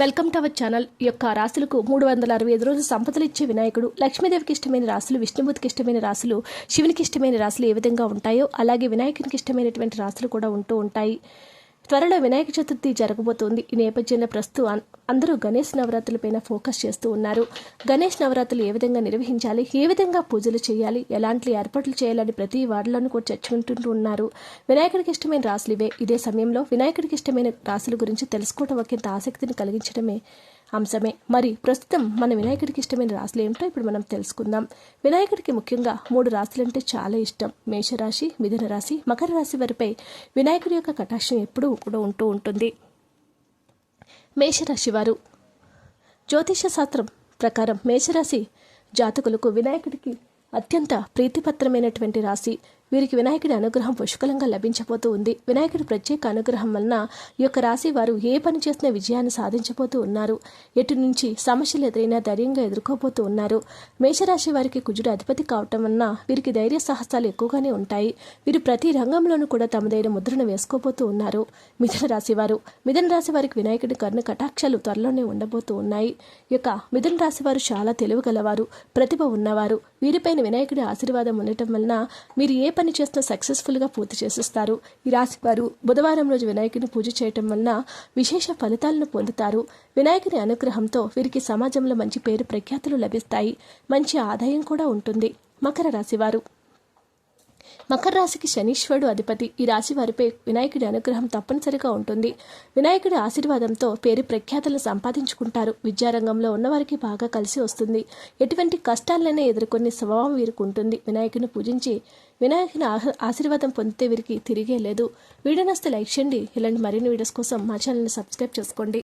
Welcome to our channel. యొక్క రాశులకు మూడు వందల అరవై ఐదు రోజులు సంపదలు ఇచ్చే వినాయకుడు. లక్ష్మీదేవికి ఇష్టమైన రాశులు విష్ణుమూర్తికి ఇష్టమైన రాశులు శివునికి ఇష్టమైన రాశులు ఏ విధంగా ఉంటాయో అలాగే వినాయకునికి ఇష్టమైనటువంటి రాశులు కూడా ఉంటూ ఉంటాయి. త్వరలో వినాయక చతుర్థి జరగబోతోంది. ఈ నేపథ్యంలో ప్రస్తుతం అందరూ గణేష్ నవరాత్రులపైన ఫోకస్ చేస్తూ ఉన్నారు. గణేష్ నవరాత్రులు ఏ విధంగా నిర్వహించాలి? ఏ విధంగా పూజలు చేయాలి? ఎలాంటి ఏర్పాట్లు చేయాలని ప్రతి వార్డులోనూ కూడా చర్చించుకుంటూ ఉన్నారు. వినాయకుడికి ఇష్టమైన రాసులు ఇవే. ఇదే సమయంలో వినాయకుడికి ఇష్టమైన రాసుల గురించి తెలుసుకోవడం ఒకంత ఆసక్తిని కలిగించడమే అంశమే. మరి ప్రస్తుతం మన వినాయకుడికి ఇష్టమైన రాశులు ఏమిటో ఇప్పుడు మనం తెలుసుకుందాం. వినాయకుడికి ముఖ్యంగా మూడు రాశులు అంటే చాలా ఇష్టం. మేషరాశి మిథున రాశి మకర రాశి వారిపై వినాయకుడి యొక్క కటాక్షం ఎప్పుడూ కూడా ఉంటూ ఉంటుంది. మేషరాశి వారు. జ్యోతిష శాస్త్రం ప్రకారం మేషరాశి జాతకులకు వినాయకుడికి అత్యంత ప్రీతిపత్రమైనటువంటి రాశి. వీరికి వినాయకుడి అనుగ్రహం పుష్కలంగా లభించబోతూ ఉంది. వినాయకుడి ప్రత్యేక అనుగ్రహం వలన ఈ యొక్క రాశి వారు ఏ పని చేసినా విజయాన్ని సాధించబోతూ ఉన్నారు. ఎటు నుంచి సమస్యలు ఎదురైనా ధైర్యంగా ఎదుర్కోబోతూ ఉన్నారు. మేషరాశి వారికి కుజుడు అధిపతి కావటం వలన వీరికి ధైర్య సాహసాలు ఎక్కువగానే ఉంటాయి. వీరు ప్రతి రంగంలోనూ కూడా తమదైన ముద్రను వేసుకోబోతూ ఉన్నారు. మిథున రాశి వారు మిథున రాశి వారికి వినాయకుడి కర్ణ కటాక్షాలు త్వరలోనే ఉండబోతూ ఉన్నాయి. యొక్క మిథున రాశి వారు చాలా తెలివిగలవారు ప్రతిభ ఉన్నవారు. వీరిపైన వినాయకుడి ఆశీర్వాదం ఉండటం వలన మీరు ఏ పని చేసినా సక్సెస్ఫుల్గా పూర్తి చేసేస్తారు. ఈ రాశి వారు బుధవారం రోజు వినాయకుని పూజ చేయటం వలన విశేష ఫలితాలను పొందుతారు. వినాయకుని అనుగ్రహంతో వీరికి సమాజంలో మంచి పేరు ప్రఖ్యాతులు లభిస్తాయి. మంచి ఆదాయం కూడా ఉంటుంది. మకర రాశివారు మకర రాశికి శనీశ్వరుడు అధిపతి. ఈ రాశి వారిపై వినాయకుడి అనుగ్రహం తప్పనిసరిగా ఉంటుంది. వినాయకుడి ఆశీర్వాదంతో పేరు ప్రఖ్యాతలను సంపాదించుకుంటారు. విద్యారంగంలో ఉన్నవారికి బాగా కలిసి వస్తుంది. ఎటువంటి కష్టాలనే ఎదుర్కొనే స్వభావం వీరికి ఉంటుంది వినాయకుని పూజించి వినాయకుని ఆశీర్వాదం పొందితే వీరికి తిరిగే లేదు. వీడియో నస్తే లైక్ చేయండి. ఇలాంటి మరిన్ని వీడియోస్ కోసం మా ఛానల్ని సబ్స్క్రైబ్ చేసుకోండి.